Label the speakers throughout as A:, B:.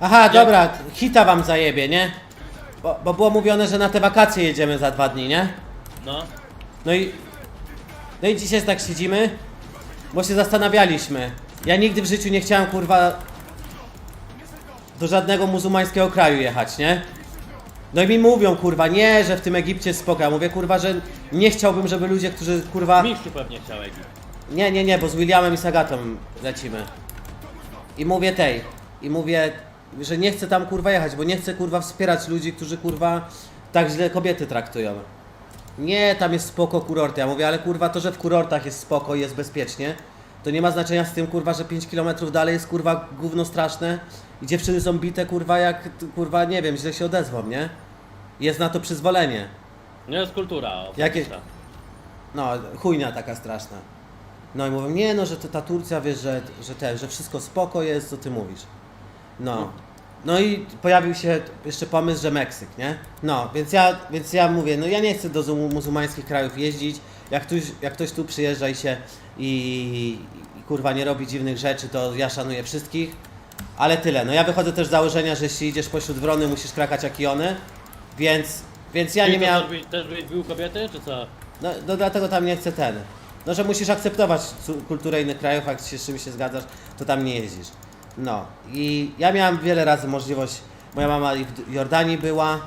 A: Aha, dobra, hita wam zajebie, nie? Bo, bo było mówione, że na te wakacje jedziemy za dwa dni, nie?
B: No.
A: No i... No i dzisiaj tak siedzimy, bo się zastanawialiśmy. Ja nigdy w życiu nie chciałem, kurwa, do żadnego muzułmańskiego kraju jechać, nie? No i mi mówią, kurwa, nie, że w tym Egipcie jest spoko. Ja mówię, kurwa, że nie chciałbym, żeby ludzie, którzy, kurwa...
B: Mistrzu pewnie chciał Egipt.
A: Nie, nie, nie, bo z Williamem i Sagatą lecimy. I mówię tej. I mówię, że nie chcę tam kurwa jechać, bo nie chcę kurwa wspierać ludzi, którzy kurwa tak źle kobiety traktują. Nie, tam jest spoko kurorty. Ja mówię, ale kurwa to, że w kurortach jest spoko i jest bezpiecznie, to nie ma znaczenia z tym kurwa, że 5 km dalej jest kurwa gówno straszne i dziewczyny są bite kurwa jak kurwa nie wiem, źle się odezwą, nie? Jest na to przyzwolenie.
B: No jest kultura.
A: Jakie-
B: osobista.
A: No, chujnia taka straszna. No i mówią, nie no, że to ta Turcja, wiesz, że, że ten, że wszystko spoko jest, co ty mówisz. No. No i pojawił się jeszcze pomysł, że Meksyk, nie? No, więc ja, więc ja mówię, no ja nie chcę do zu- muzułmańskich krajów jeździć. Jak ktoś, jak ktoś tu przyjeżdża i się i, i kurwa nie robi dziwnych rzeczy, to ja szanuję wszystkich. Ale tyle. No ja wychodzę też z założenia, że jeśli idziesz pośród wrony, musisz krakać jak i one. Więc, więc ja nie miałem...
B: Też byś, też byś bił kobiety, czy co?
A: No, no dlatego tam nie chcę ten. No, że musisz akceptować cu- kulturę innych krajów, jak się z czymś się zgadzasz, to tam nie jeździsz. No i ja miałem wiele razy możliwość, moja mama i w Jordanii była,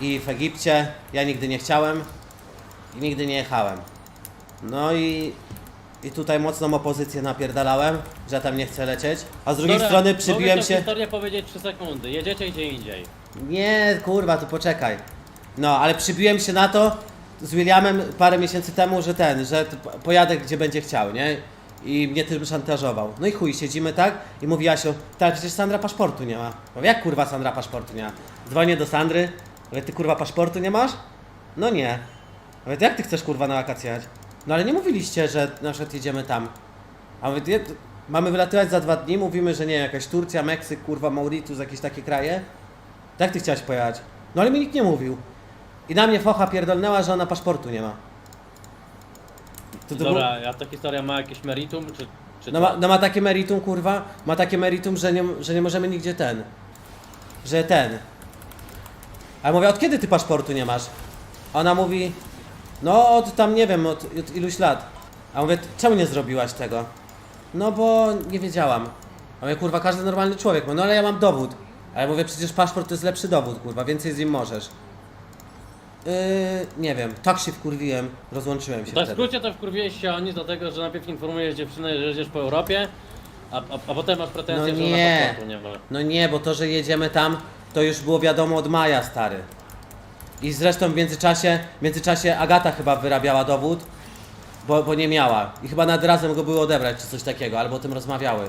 A: i w Egipcie, ja nigdy nie chciałem i nigdy nie jechałem. No i, i tutaj mocną opozycję napierdalałem, że ja tam nie chcę lecieć, a z drugiej
B: Dobra,
A: strony
B: mogę
A: przybiłem
B: tę
A: się...
B: historię powiedzieć 3 sekundy. Jedziecie gdzie indziej.
A: Nie, kurwa, to poczekaj. No, ale przybiłem się na to z Williamem parę miesięcy temu, że ten, że t- pojadę gdzie będzie chciał, nie? I mnie tym szantażował. No i chuj, siedzimy tak i mówi Jasiu, tak, przecież Sandra paszportu nie ma. Mówię, jak kurwa Sandra paszportu nie ma? Dzwonię do Sandry, mówię, ty kurwa paszportu nie masz? No nie. Mówię, to jak ty chcesz kurwa na wakacje jechać? No ale nie mówiliście, że na przykład jedziemy tam. A mówię, "Nie, mamy wylatywać za dwa dni, mówimy, że nie, jakaś Turcja, Meksyk, kurwa, Mauritius, jakieś takie kraje. Tak ty chciałeś pojechać? No ale mi nikt nie mówił. I na mnie focha pierdolnęła, że ona paszportu nie ma. To, to
B: Dobra, a ta historia ma jakieś meritum, czy, czy
A: no, ma, no ma takie meritum, kurwa, ma takie meritum, że nie, że nie możemy nigdzie ten. Że ten. A ja mówię, od kiedy ty paszportu nie masz? A Ona mówi, no od tam nie wiem, od, od iluś lat. A mówię, czemu nie zrobiłaś tego? No bo nie wiedziałam. A mówię, kurwa, każdy normalny człowiek, no ale ja mam dowód. A ja mówię, przecież paszport to jest lepszy dowód, kurwa, więcej z nim możesz. Yy, nie wiem, tak się wkurwiłem, rozłączyłem się
B: Tak w
A: wtedy.
B: skrócie to wkurwiłeś się oni dlatego, że najpierw informujesz dziewczynę, że jedziesz po Europie, a, a, a potem masz pretensje,
A: No
B: że ona
A: nie.
B: paszportu nie ma.
A: No nie, bo to, że jedziemy tam, to już było wiadomo od maja, stary. I zresztą w międzyczasie, w międzyczasie Agata chyba wyrabiała dowód, bo, bo nie miała. I chyba nad razem go były odebrać, czy coś takiego, albo o tym rozmawiały.